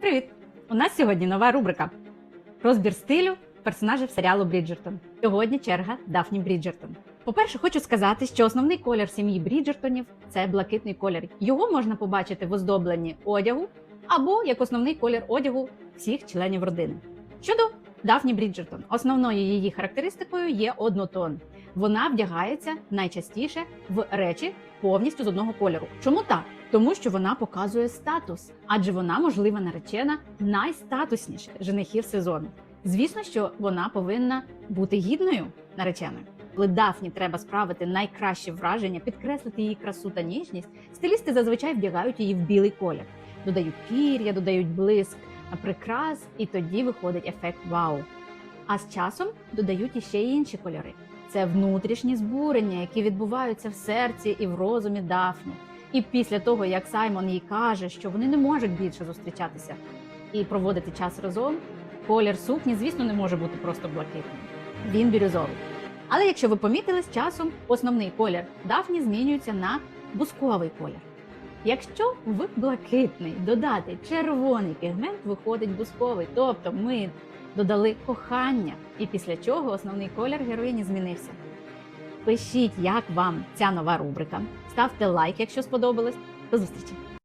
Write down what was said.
Привіт! У нас сьогодні нова рубрика Розбір стилю персонажів серіалу Бріджертон. Сьогодні черга Дафні Бріджертон. По-перше, хочу сказати, що основний колір сім'ї Бріджертонів це блакитний колір. Його можна побачити в оздобленні одягу або як основний колір одягу всіх членів родини. Щодо Дафні Бріджертон, основною її характеристикою є однотон. Вона вдягається найчастіше в речі повністю з одного кольору. Чому так? Тому що вона показує статус, адже вона можлива наречена найстатусніших женихів сезону. Звісно, що вона повинна бути гідною нареченою. Коли Дафні треба справити найкраще враження, підкреслити її красу та ніжність, стилісти зазвичай вдягають її в білий колір, додають пір'я, додають блиск, прикрас, і тоді виходить ефект вау. А з часом додають іще й інші кольори. Це внутрішні збурення, які відбуваються в серці і в розумі Дафні. І після того, як Саймон їй каже, що вони не можуть більше зустрічатися і проводити час разом, колір сукні, звісно, не може бути просто блакитним. Він бірюзовий. Але якщо ви помітили, з часом основний колір Дафні змінюється на бусковий колір. Якщо в блакитний додати червоний пігмент, виходить бусковий. Тобто ми додали кохання, і після чого основний колір героїні змінився. Пишіть, як вам ця нова рубрика. Ставте лайк, якщо сподобалось. До зустрічі!